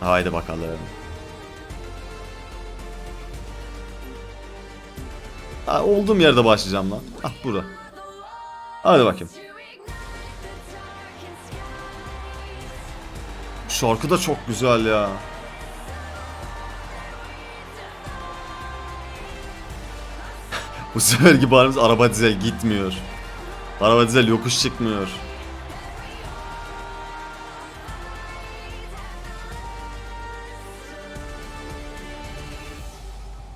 Haydi bakalım. Ha, olduğum yerde başlayacağım lan. Ah burada. Hadi bakayım. Şarkı da çok güzel ya. Bu seferki barımız araba dizel gitmiyor. Araba dizel yokuş çıkmıyor.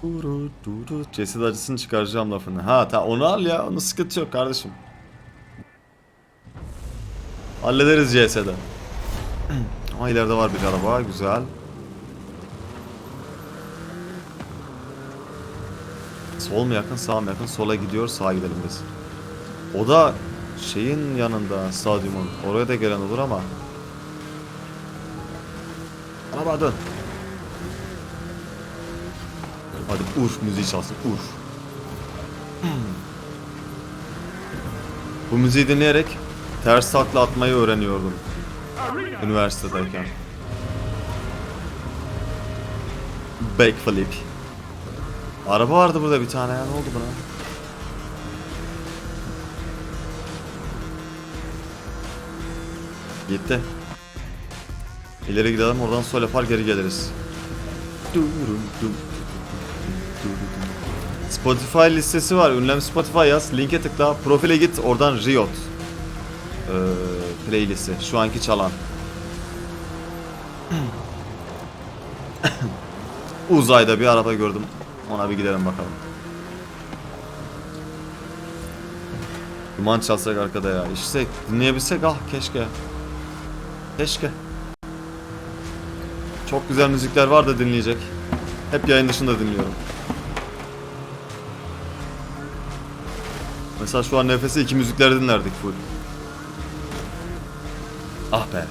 Duru duru. Ceset acısını çıkaracağım lafını. Ha ta onu al ya. Onun sıkıntı yok kardeşim. Hallederiz CS'de. Ama ileride var bir araba. Güzel. Sol mu yakın sağ mı yakın? Sola gidiyor sağa gidelim biz. O da şeyin yanında stadyumun. Oraya da gelen olur ama. Araba dön. Hadi Urf müziği çalsın. Urf. Bu müziği dinleyerek ters takla atmayı öğreniyordum. Üniversitedeyken. Backflip. Araba vardı burada bir tane ya. Ne oldu buna? Gitti. İleri gidelim oradan sol yapar geri geliriz. Spotify listesi var. Ünlem Spotify yaz. Linke tıkla. Profile git. Oradan Riot. Ee, playlisti. Şu anki çalan. Uzayda bir araba gördüm. Ona bir gidelim bakalım. Duman çalsak arkada ya. İşte dinleyebilsek ah keşke. Keşke. Çok güzel müzikler var da dinleyecek. Hep yayın dışında dinliyorum. Mesela şu an nefesi iki müzikler dinlerdik full. Ah be.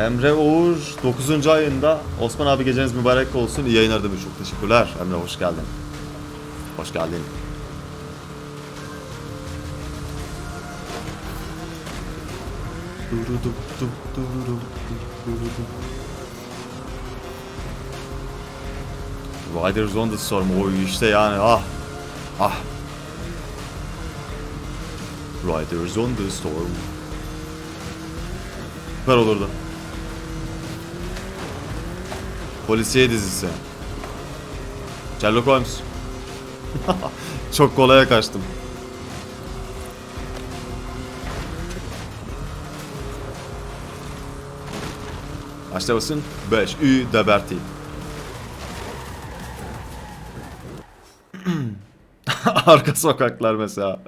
Emre Uğur 9. ayında Osman abi geceniz mübarek olsun. İyi yayınlar demiş. Çok teşekkürler. Emre hoş geldin. Hoş geldin. Durudum, dum, durudum, durudum. Riders on the Storm. Oy işte yani ah. Ah. Riders on the Storm. Süper olurdu. Polisiye dizisi. Sherlock Holmes. Çok kolaya kaçtım. Başlamasın 5 Ü Deberti. Arka sokaklar mesela.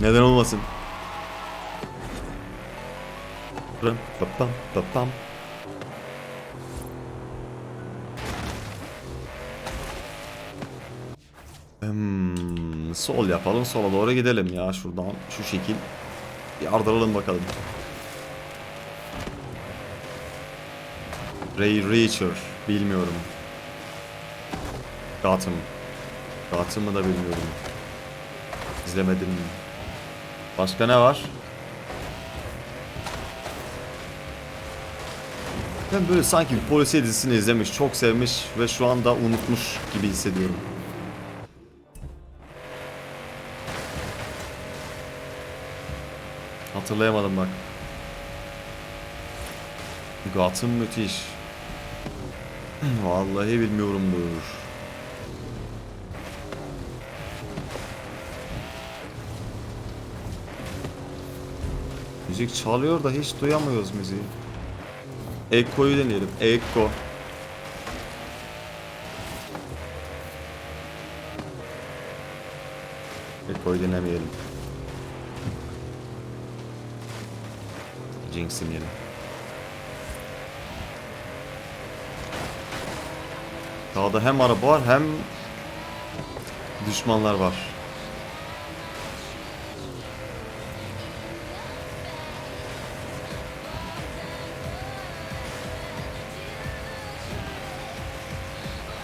Neden olmasın? Ram, pa, pam, pa, pam. Hmm, sol yapalım sola doğru gidelim ya şuradan şu şekil yardıralım bakalım. Ray Reacher bilmiyorum. Gotham. Gotham'ı da bilmiyorum. İzlemedim. Başka ne var? Ben böyle sanki bir polisiye dizisini izlemiş, çok sevmiş ve şu anda unutmuş gibi hissediyorum. Hatırlayamadım bak. Gotham müthiş. Vallahi bilmiyorumdur. Müzik çalıyor da hiç duyamıyoruz müziği. Ekko'yu deneyelim. Ekko. Ekko'yu denemeyelim. Jinx deneyelim. Dağda hem araba var hem düşmanlar var.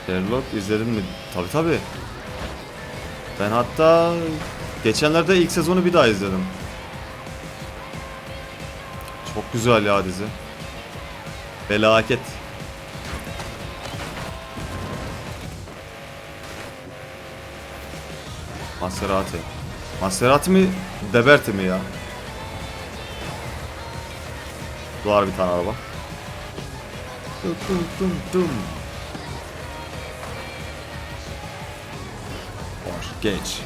Sherlock izledin mi? Tabi tabi. Ben hatta Geçenlerde ilk sezonu bir daha izledim. Çok güzel ya dizi. Felaket. Maserati. Maserati mi? Deberti mi ya? Var bir tane araba. Dum dum dum dum. Genç.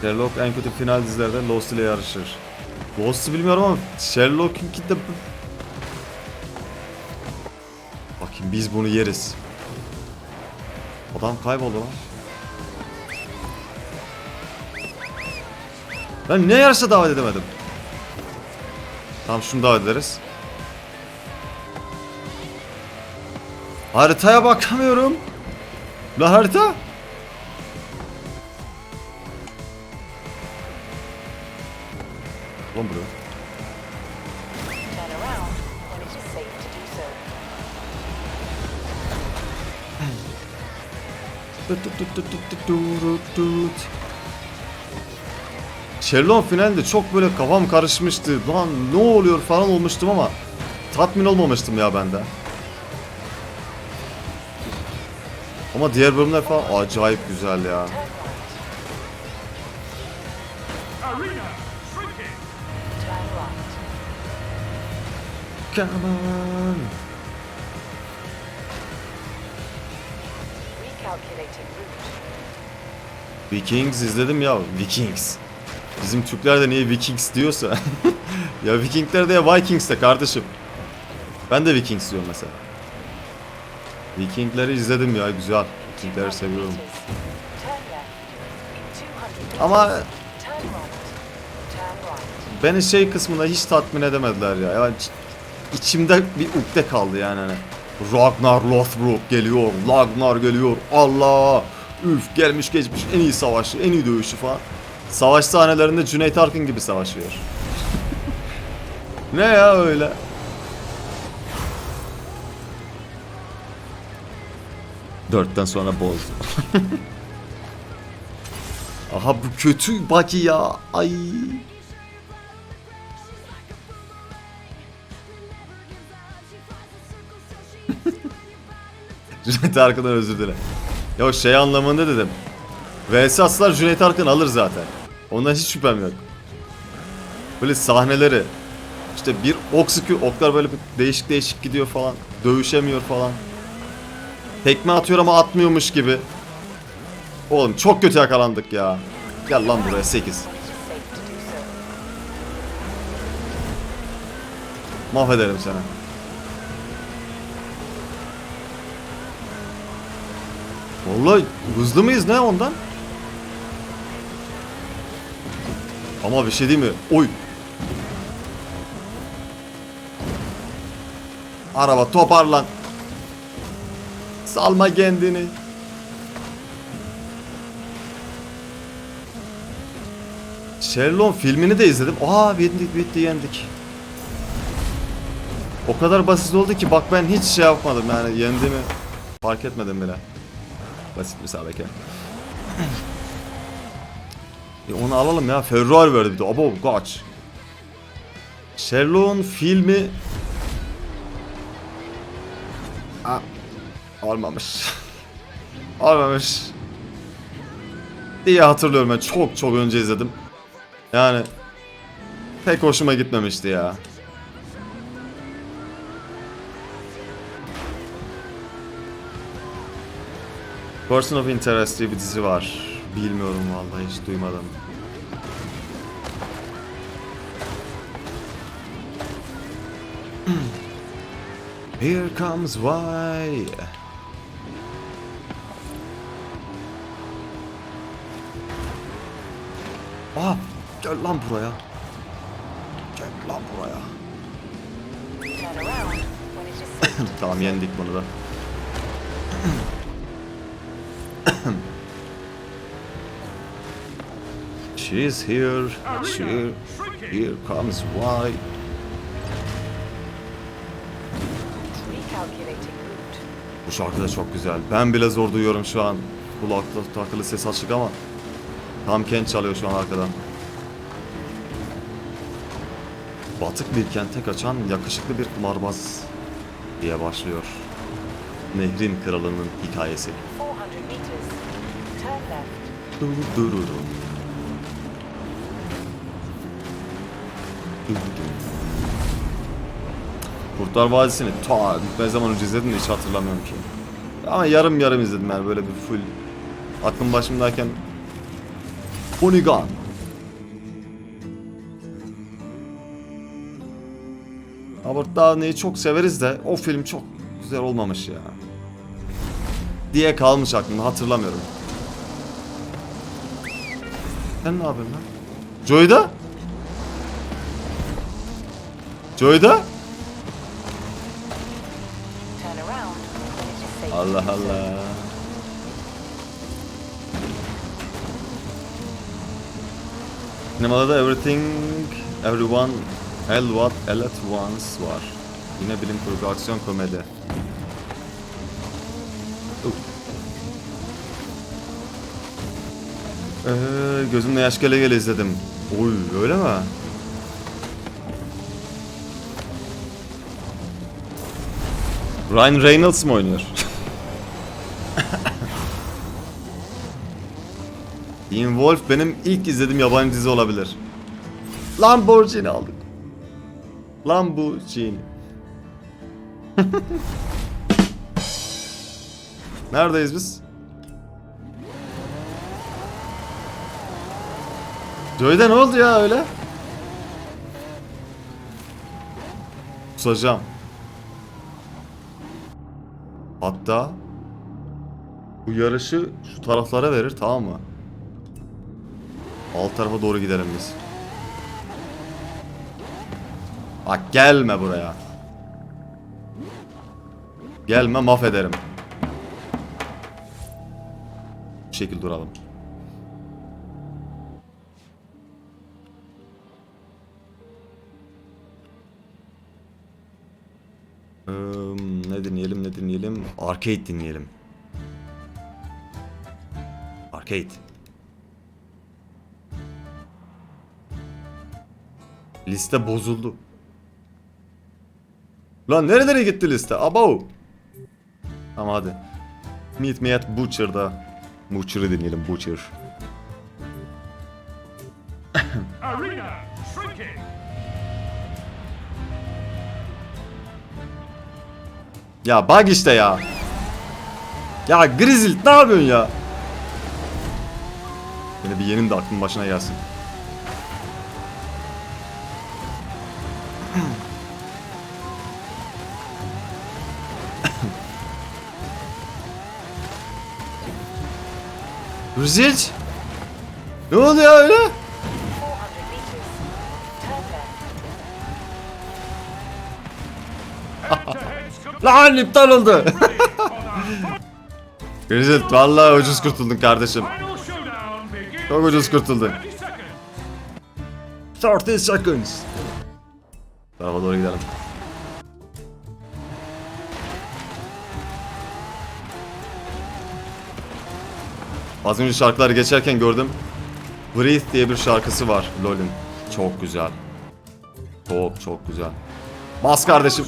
Sherlock en kötü final dizilerde Lost ile yarışır. Lost'u bilmiyorum ama Sherlock'unki de... Bakayım biz bunu yeriz. Adam kayboldu lan. Ben ne yarışa davet edemedim? Tamam şunu davet ederiz. Haritaya bakamıyorum. La harita? Lan buraya. Sherlock finalde çok böyle kafam karışmıştı. Lan ne oluyor falan olmuştum ama tatmin olmamıştım ya bende. Ama diğer bölümler falan acayip güzel ya. Come on. Vikings izledim ya Vikings. Bizim Türkler de niye Vikings diyorsa. ya Vikingler de ya Vikings de kardeşim. Ben de Vikings diyorum mesela. Vikingleri izledim ya güzel. Vikingleri 200 seviyorum. meters. Turn left. 200 meters. Ama beni şey kısmında hiç tatmin edemediler ya. Yani iç- içimde bir ukde kaldı yani hani. Ragnar Lothbrok geliyor, Ragnar geliyor. Allah! Üf gelmiş geçmiş en iyi savaşçı, en iyi dövüşçü falan. Savaş sahnelerinde Cüneyt Arkın gibi savaşıyor. ne ya öyle? Dörtten sonra bozdu. Aha bu kötü Baki ya. Ay. Cüneyt Arkın'dan özür dile. Ya şey anlamında dedim. VS atsalar Cüneyt Arkın alır zaten. Ondan hiç şüphem yok. Böyle sahneleri. işte bir ok sıkıyor. Oklar böyle değişik değişik gidiyor falan. Dövüşemiyor falan. Tekme atıyor ama atmıyormuş gibi. Oğlum çok kötü yakalandık ya. Gel lan buraya 8. When it is safe to do so. Mahvederim seni. Vallahi hızlı mıyız ne ondan? Ama bir şey değil mi? Oy. Araba toparlan. Salma kendini. Sherlock filmini de izledim. Aa yendik bitti yendik. O kadar basit oldu ki bak ben hiç şey yapmadım yani yendiğimi fark etmedim bile. Basit müsabeke. E onu alalım ya. Ferrari verdi bir de. Abo kaç. Sherlock'un filmi olmamış. olmamış. diye hatırlıyorum ben. Çok çok önce izledim. Yani pek hoşuma gitmemişti ya. Person of Interest diye bir dizi var. Bilmiyorum vallahi hiç duymadım. Here comes why. Aa, gel lan buraya. Gel lan buraya. Tamam yendik bunu da. She's here. She, here comes why. Bu şarkı da çok güzel. Ben bile zor duyuyorum şu an. Kulakta takılı ses açık ama tam Kent çalıyor şu an arkadan. Batık bir kente kaçan yakışıklı bir kumarbaz diye başlıyor. Nehrin kralının hikayesi. 400 meters. Turn left. Dururu. Kurtlar Vadisi'ni ta ne zaman önce izledim de hiç hatırlamıyorum ki. Ama yarım yarım izledim yani böyle bir full. Aklım başımdayken Funny Gun. Robert Downey'i çok severiz de o film çok güzel olmamış ya. Diye kalmış aklımda hatırlamıyorum. Sen ne yapıyorsun lan? Joy'da? Joy'da? Allah. Allah. Sinemada da Everything, Everyone, All What, All at Once var. Yine bilim kurgu, aksiyon, komedi. Ee, gözümle yaş gele gele izledim. Oy öyle mi? Ryan Reynolds mı oynuyor? Teen Wolf benim ilk izlediğim yabancı dizi olabilir. Lamborghini aldık. Lamborghini. Neredeyiz biz? Joy'da ne oldu ya öyle? Kusacağım. Hatta bu yarışı şu taraflara verir tamam mı? Alt tarafa doğru gidelim biz. Bak gelme buraya. Gelme mahvederim. Bu şekil duralım. Eee, ne dinleyelim ne dinleyelim? Arcade dinleyelim. Arcade. Liste bozuldu. Lan nerelere gitti liste? Abo. Tamam hadi. Meet me at Butcher'da. Butcher'ı dinleyelim Butcher. Arena shrinking. Ya bak işte ya. Ya Grizzly ne yapıyorsun ya? Yine bir yenim de aklın başına gelsin. Grizzly? Ne oldu ya öyle? 400 meters. Turn left. Head-to-heads complete Lan iptal oldu. Grizzly vallahi ucuz kurtuldun kardeşim. Çok ucuz kurtuldun. in 30 seconds. 30 seconds. Tarafa doğru gidelim. Az önce şarkıları geçerken gördüm. Breathe diye bir şarkısı var LoL'ün. Çok güzel. Çok çok güzel. Bas kardeşim.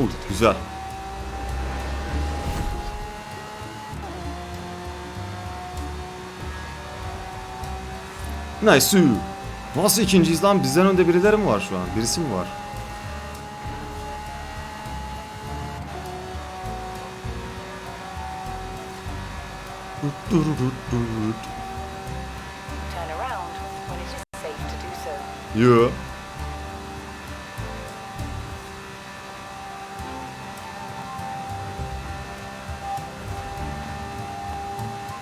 Uy, güzel. Nice. Nasıl ikinciyiz lan? Bizden önde birileri mi var şu an? Birisi mi var? Turn around when it is safe to do so. Yo.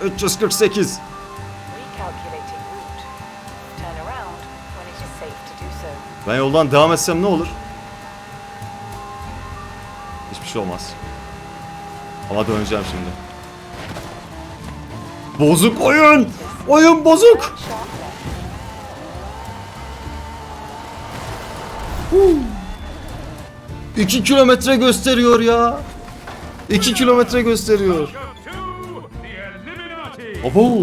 ...348. Recalculating route. Turn around when it is safe to do so. Ben yoldan devam etsem ne olur? Hiçbir şey olmaz. Ama döneceğim şimdi. Bozuk oyun! Oyun bozuk! 2 kilometre gösteriyor ya. 2 kilometre gösteriyor. Abo.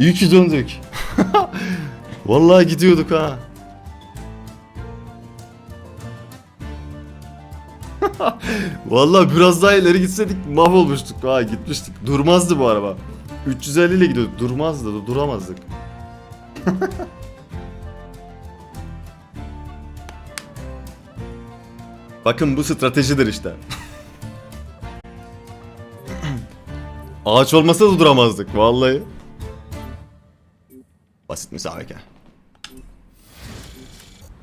İyi ki döndük. Vallahi gidiyorduk ha. Vallahi biraz daha ileri gitseydik mahvolmuştuk ha gitmiştik. Durmazdı bu araba. 350 ile gidiyorduk. Durmazdı, duramazdık. Bakın bu stratejidir işte. Ağaç olmasa da duramazdık vallahi. Basit müsabaka.